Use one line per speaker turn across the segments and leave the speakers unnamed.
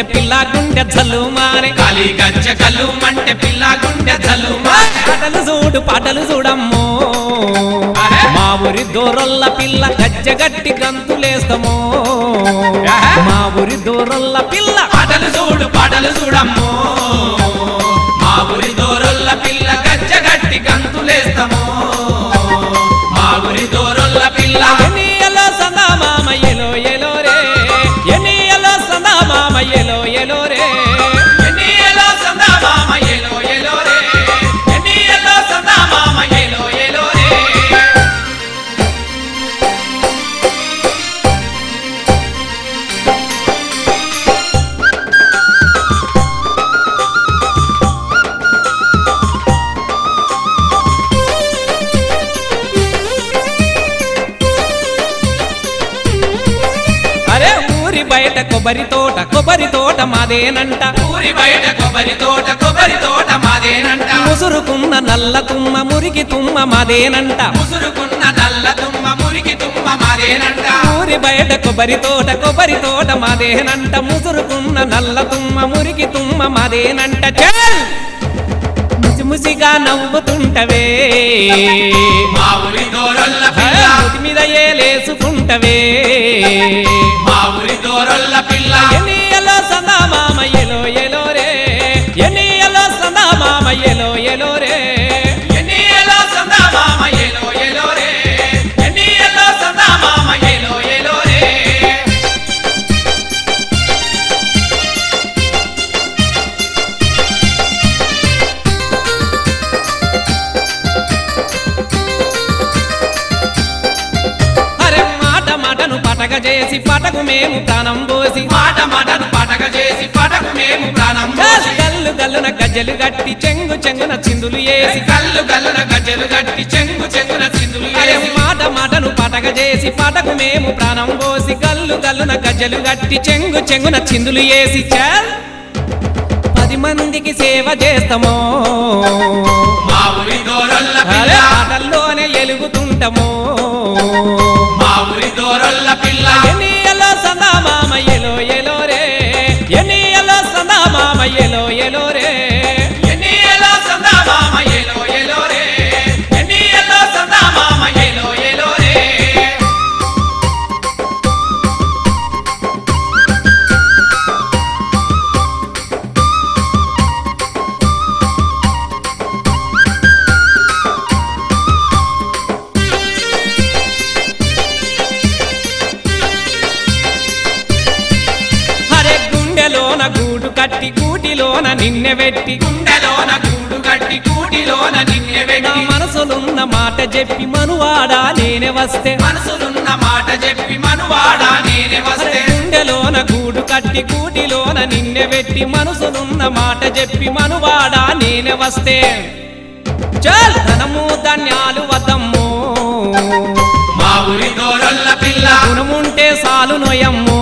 జల్లుమంటే పిల్ల గుండె జల్లుమానే
కాలి గజ్జ కల్లు మంటే పిల్ల గుండె జల్లు
పాటలు చూడు పాటలు చూడమ్మో. మా ఊరి దూరల్ల పిల్ల గజ్జగట్టి గంతులేస్తామో మా ఊరి దూరల్ల పిల్ల
పాటలు చూడు పాటలు చూడమ్మో.
బయట కొబ్బరి తోట కొబ్బరి తోట మాదేనంట.
ఊరి బయట కొబ్బరి తోట కొబ్బరి తోట మాదేనంట.
ముసురుకున్న నల్ల తుమ్మ మురికి తుమ్మ మాదేనంట.
ముసురుకున్న నల్ల తుమ్మ మురికి తుమ్మ మాదేనంట.
ఊరి బయట కొబ్బరి తోట కొబ్బరి తోట మాదేనంట. ముసురుకున్న నల్ల తుమ్మ మురికి తుమ్మ మాదేనంట. చల్! నవ్వుతుంటవే.
మా ఊరి దోరొల్ల
ఆ,
పిల్ల మా ఊరి దోరొల్ల
పటక చేసి పటకు మేము ప్రాణం పోసి
మాట మాటను పటక చేసి పటకు మేము ప్రాణం పోసి
గల్లు గల్లున గజ్జలు గట్టి చెంగు చెంగున చిందులు వేసి
కళ్ళు కళ్ళున గజ్జలు గట్టి చెంగు చెంగున చిందులు వేసి
మాట మాటను పటక చేసి పటకు మేము ప్రాణం పోసి గల్లు గల్లున గజ్జలు గట్టి చెంగు చెంగున చిందులు వేసి చాల్. పది మందికి సేవ చేస్తామో. ఆటల్లోనే ఎలుగుతుంటామో.
మా ఊరి దోరొల్ల పిల్ల
ఎనియలో సందా మామ ఎలో ఎలో రే? ఎనియలో సందా మామ ఎలో ఎలో కట్టి కూటిలోన నిన్నె పెట్టి
గుండెలోన గూడు కట్టి కూటిలోన నిన్నె
నా
వెట్టి.
మనసులున్న మాట చెప్పి మనువాడా నేనే వస్తే.
మనసులున్న మాట చెప్పి మనువాడా నేనే వస్తే.
గుండెలోన గూడు కట్టి కూటిలోన నిన్నె పెట్టి మనసులున్న మాట చెప్పి మనువాడా నేనే వస్తే. చల్ ధనము ధాన్యాలు వద్దమ్మో.
మా ఊరి దోరొల్ల పిల్ల.
గుణముంటే సాలు నొయమ్మో.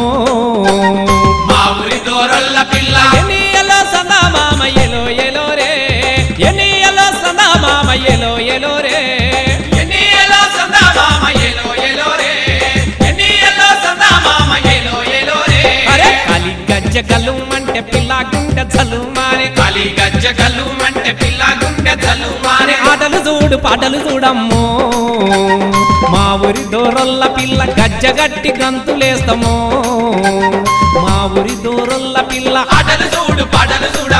గజ్జగలు అంటే పిల్లా
గుండె చలుమారే
కాలి గజ్జ అంటే పిల్లా గుండె చలుమారే
ఆటలు చూడు పాటలు చూడమ్మో. మా ఊరి దూరల్ల పిల్ల గజ్జ గట్టి గంతులేస్తామో మా ఊరి దూరల్ల పిల్ల ఆటలు చూడు పాటలు చూడ